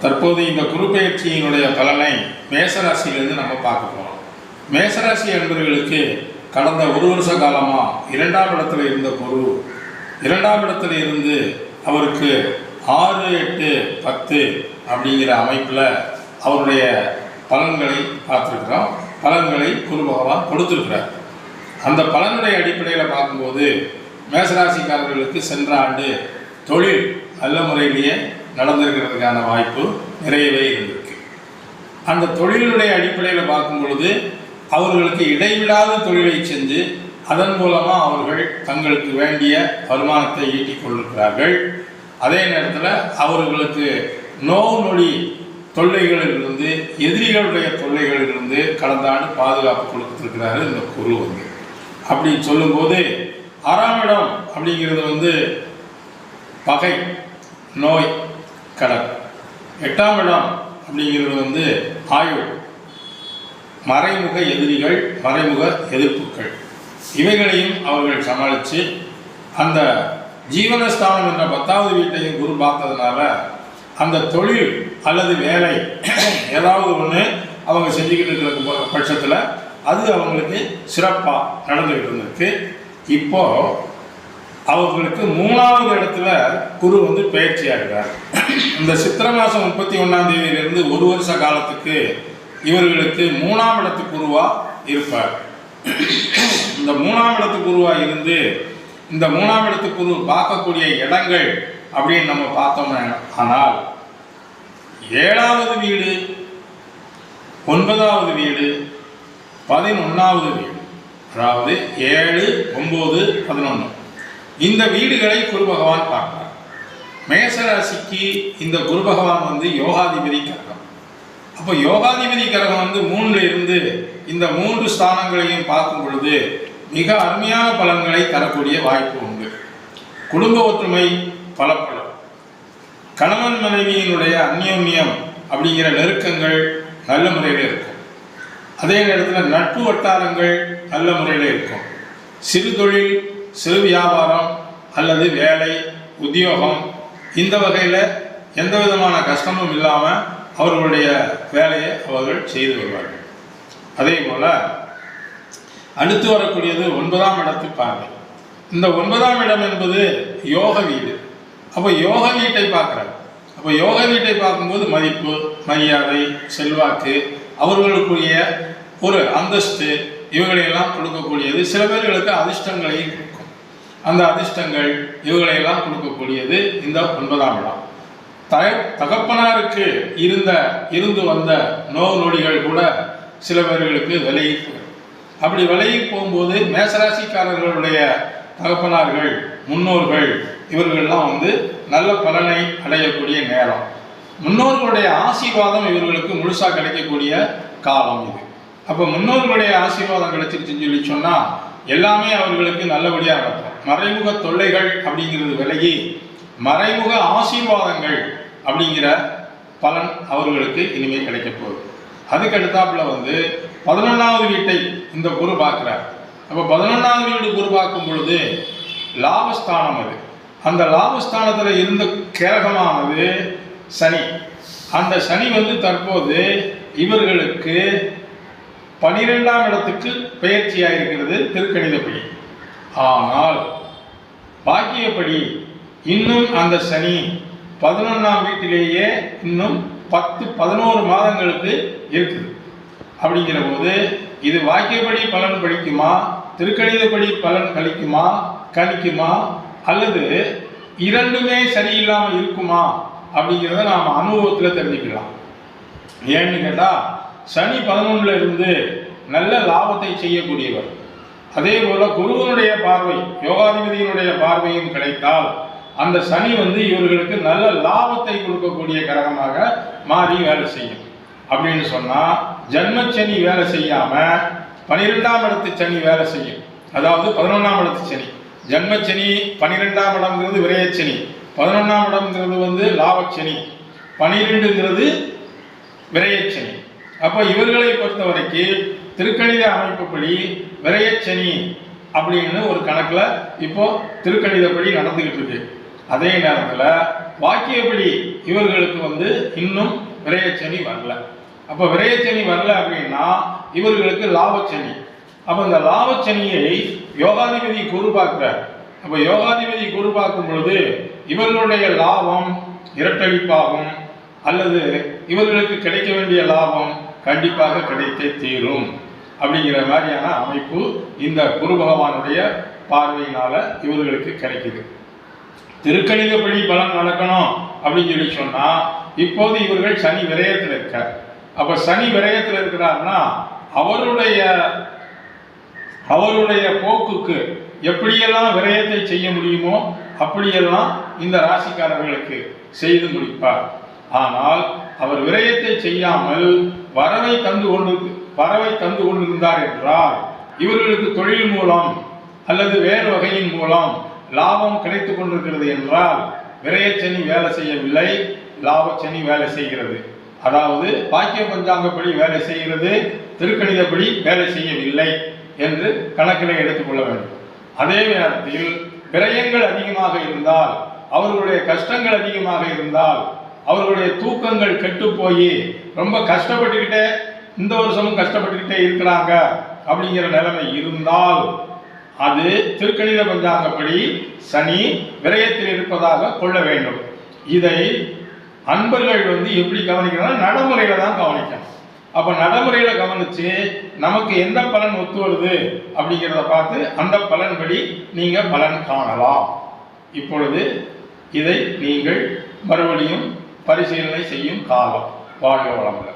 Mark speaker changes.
Speaker 1: தற்போது இந்த குரு பயிற்சியினுடைய பலனை மேசராசியிலிருந்து நம்ம பார்க்க போகிறோம் மேசராசி அன்பர்களுக்கு கடந்த ஒரு வருஷ காலமாக இரண்டாம் இடத்துல இருந்த குரு இரண்டாம் இடத்துல இருந்து அவருக்கு ஆறு எட்டு பத்து அப்படிங்கிற அமைப்பில் அவருடைய பலன்களை பார்த்துருக்குறோம். பலன்களை குரு பகவான் கொடுத்துருக்கிறார். அந்த பலனுடைய அடிப்படையில் பார்க்கும்போது மேசராசிக்காரர்களுக்கு சென்ற ஆண்டு தொழில் நல்ல முறையிலேயே நடந்திருக்கிறதுக்கான வாய்ப்பு நிறையவே இருந்திருக்கு. அந்த தொழிலுடைய அடிப்படையில் பார்க்கும் பொழுது அவர்களுக்கு இடைவிடாத தொழிலை செஞ்சு அதன் மூலமாக அவர்கள் தங்களுக்கு வேண்டிய வருமானத்தை ஈட்டிக் கொண்டிருக்கிறார்கள். அதே நேரத்தில் அவர்களுக்கு நோவு நொடி தொல்லைகளிலிருந்து எதிரிகளுடைய தொல்லைகளிலிருந்து கடந்த ஆண்டு பாதுகாப்பு கொடுத்துருக்கிறாரு இந்த குரு வந்து. அப்படின்னு சொல்லும்போது ஆறாம் இடம் அப்படிங்கிறது வந்து பகை நோய். கடன் எட்டாம் இடம் அப்படிங்கிறது வந்து ஆயுள். மறைமுக எதிரிகள் மறைமுக எதிர்ப்புகள். இவைகளையும் அவர்கள் சமாளித்து அந்த ஜீவனஸ்தானம் என்ற பத்தாவது வீட்டையும் குரு பார்த்ததுனால அந்த தொழில் அல்லது வேலை ஏதாவது ஒன்று அவங்க செஞ்சுக்கிட்டு இருக்கிற பட்சத்தில் அது அவங்களுக்கு சிறப்பாக நடந்துக்கிட்டு இருந்திருக்கு. இப்போது அவர்களுக்கு மூணாவது இடத்துல குரு வந்து பயிற்சியாகிறார். இந்த சித்திரை மாதம் முப்பத்தி ஒன்றாம் தேதியிலிருந்து ஒரு வருஷ காலத்துக்கு இவர்களுக்கு மூணாம் இடத்து குருவா இருப்பார். இந்த மூணாம் இடத்து குருவா இருந்து இந்த மூணாம் இடத்து குரு பார்க்கக்கூடிய இடங்கள் அப்படின்னு நம்ம பார்த்தோம் ஆனால் ஏழாவது வீடு ஒன்பதாவது வீடு பதினொன்றாவது வீடு. அதாவது ஏழு ஒம்பது பதினொன்று இந்த வீடுகளை குரு பகவான் பார்க்கிறார். மேசராசிக்கு இந்த குரு பகவான் வந்து யோகாதிபதி கரகம். அப்போ யோகாதிபதி கிரகம் வந்து மூணுல இருந்து இந்த மூன்று ஸ்தானங்களையும் பார்க்கும் பொழுது மிக அருமையான பலன்களை தரக்கூடிய வாய்ப்பு உண்டு. குடும்ப ஒற்றுமை பலப்படும். கணவன் மனைவியினுடைய அந்யோன்யம் அப்படிங்கிற நெருக்கங்கள் நல்ல முறையில் இருக்கும். அதே நேரத்தில் நட்பு வட்டாரங்கள் நல்ல முறையில் இருக்கும். சிறு தொழில் சிறு வியாபாரம் அல்லது வேலை உத்தியோகம் இந்த வகையில் எந்த விதமான கஷ்டமும் இல்லாமல் அவர்களுடைய வேலையை அவர்கள் செய்து வருவார்கள். அதே போல் அடுத்து வரக்கூடியது ஒன்பதாம் இடத்து பார்வை. இந்த ஒன்பதாம் இடம் என்பது யோக வீடு. அப்போ யோக வீட்டை பார்க்குறாங்க அப்போ யோக வீட்டை பார்க்கும்போது மதிப்பு மரியாதை செல்வாக்கு அவர்களுக்குரிய ஒரு அந்தஸ்து இவைகளையெல்லாம் கொடுக்கக்கூடியது. சில பேர்களுக்கு அதிர்ஷ்டங்களையும் அந்த அதிர்ஷ்டங்கள் இவைகளையெல்லாம் கொடுக்கக்கூடியது இந்த ஒன்பதாம் இடம் தலை தகப்பனாருக்கு இருந்த இருந்து வந்த நோவு நொடிகள் கூட சில பேர்களுக்கு விலகி போயிடும். அப்படி விலகி போகும்போது மேசராசிக்காரர்களுடைய தகப்பனார்கள் முன்னோர்கள் இவர்கள்லாம் வந்து நல்ல பலனை அடையக்கூடிய நேரம். முன்னோர்களுடைய ஆசீர்வாதம் இவர்களுக்கு முழுசாக கிடைக்கக்கூடிய காலம் இது. அப்போ முன்னோர்களுடைய ஆசீர்வாதம் கிடைச்சிருச்சுன்னு சொல்லி சொன்னால் எல்லாமே அவர்களுக்கு நல்லபடியாக நடக்கும். மறைமுக தொல்லைகள் அப்படிங்கிறது விலகி மறைமுக ஆசீர்வாதங்கள் அப்படிங்கிற பலன் அவர்களுக்கு இனிமேல் கிடைக்க போகுது. அதுக்கு அடுத்தாப்புல வந்து பதினொன்றாவது வீட்டை இந்த குரு பார்க்குறார். அப்போ பதினொன்றாவது வீடு குரு பார்க்கும் பொழுது லாபஸ்தானம் அது. அந்த லாபஸ்தானத்தில் இருந்த கேரகமானது சனி. அந்த சனி வந்து தற்போது இவர்களுக்கு பனிரெண்டாம் இடத்துக்கு பயிற்சியாக இருக்கிறது திருக்கணிதப்படி ஆனால் பாக்கியப்படி இன்னும் அந்த சனி பதினொன்றாம் வீட்டிலேயே இன்னும் பத்து பதினோரு மாதங்களுக்கு இருக்குது. அப்படிங்கிற போது இது வாக்கியப்படி பலன் படிக்குமா திருக்கணிதப்படி பலன் கழிக்குமா கணிக்குமா அல்லது இரண்டுமே சரியில்லாமல் இருக்குமா? அப்படிங்கிறத நாம் அனுபவத்தில் தெரிஞ்சுக்கலாம். ஏன்னு கேட்டால் சனி பதினொன்றில் இருந்து நல்ல லாபத்தை செய்யக்கூடியவர். அதே போல குருவனுடைய பார்வை யோகாதிபதியினுடைய பார்வையும் கிடைத்தால் அந்த சனி வந்து இவர்களுக்கு நல்ல லாபத்தை கொடுக்கக்கூடிய கிரகமாக மாறி வேலை செய்யும். அப்படின்னு சொன்னால் ஜன்மச்சனி வேலை செய்யாமல் பனிரெண்டாம் இடத்து சனி வேலை செய்யும். அதாவது பதினொன்றாம் இடத்து சனி. ஜன்மச்சனி பனிரெண்டாம் இடம்ங்கிறது விரயச்சனி. பதினொன்றாம் இடம்ங்கிறது வந்து லாபச்சனி. பனிரெண்டுங்கிறது விரயச்சனி. அப்போ இவர்களை பொறுத்த வரைக்கும் திருக்கணித அமைப்புப்படி விரையச்சனி அப்படின்னு ஒரு கணக்கில் இப்போ திருக்கணிதப்படி நடந்துக்கிட்டு இருக்கு. அதே நேரத்தில் வாக்கியப்படி இவர்களுக்கு வந்து இன்னும் விரயச்சனி வரல. அப்போ விரையச்சனி வரல அப்படின்னா இவர்களுக்கு லாபச்சனி அப்போ இந்த லாபச்சனியை யோகாதிபதி குரு பார்க்குறார். அப்போ யோகாதிபதி குரு பார்க்கும் பொழுது இவர்களுடைய லாபம் இரட்டளிப்பாகும் அல்லது இவர்களுக்கு கிடைக்க வேண்டிய லாபம் கண்டிப்பாக கிடைத்தே தீரும். அப்படிங்கிற மாதிரியான அமைப்பு இந்த குரு பகவானுடைய பார்வையினால இவர்களுக்கு கிடைக்குது. திருக்கணிதப்படி பலன் நடக்கணும் அப்படின்னு சொல்லி சொன்னா இப்போது இவர்கள் சனி விரயத்தில் இருக்கார். அப்ப சனி விரயத்தில் இருக்கிறார்னா அவருடைய அவருடைய போக்குக்கு எப்படியெல்லாம் விரயத்தை செய்ய முடியுமோ அப்படியெல்லாம் இந்த ராசிக்காரர்களுக்கு செய்து முடிப்பார். ஆனால் அவர் விரயத்தை செய்யாமல் வரவை தந்து கொண்டு வரவை தந்து கொண்டிருந்தார் என்றால் இவர்களுக்கு தொழில் மூலம் அல்லது வேறு வகையின் மூலம் லாபம் கிடைத்து கொண்டிருக்கிறது என்றால் விரயச்சனி வேலை செய்யவில்லை லாபச்சனி வேலை செய்கிறது. அதாவது பாக்கிய பஞ்சாங்கப்படி வேலை செய்கிறது திருக்கணிதப்படி வேலை செய்யவில்லை என்று கணக்கில் எடுத்துக்கொள்ள வேண்டும். அதே நேரத்தில் விரயங்கள் அதிகமாக இருந்தால் அவர்களுடைய கஷ்டங்கள் அதிகமாக இருந்தால் அவர்களுடைய தூக்கங்கள் கெட்டு போய் ரொம்ப கஷ்டப்பட்டுக்கிட்டே இந்த வருஷமும் கஷ்டப்பட்டுக்கிட்டே இருக்கிறாங்க அப்படிங்கிற நிலைமை இருந்தால் அது திருக்கணித பஞ்சாங்கப்படி சனி விரயத்தில் இருப்பதாக கொள்ள வேண்டும். இதை அன்பர்கள் வந்து எப்படி கவனிக்கணும்னா நடைமுறையில தான் கவனிக்கணும். அப்ப நடைமுறையில கவனிச்சு நமக்கு எந்த பலன் ஒத்து வருது அப்படிங்கிறத பார்த்து அந்த பலன்படி நீங்க பலன் காணலாம். இப்பொழுது இதை நீங்கள் மறுபடியும் பரிசீலனை செய்யும் காலம். வாழ்க வளமுடன்.